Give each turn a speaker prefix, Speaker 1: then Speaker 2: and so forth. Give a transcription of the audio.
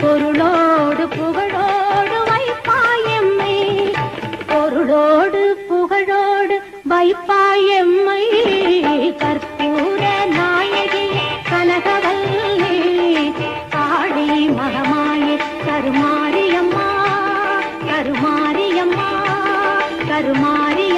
Speaker 1: பொருளோடு புகழோடு வைப்பாயம்மை பொருளோடு புகழோடு வைப்பாயம்மை கற்பூர நாயகி கனகவல்லி. காளி மகமாய கருமாரியம்மா கருமாரியம்மா கருமாரி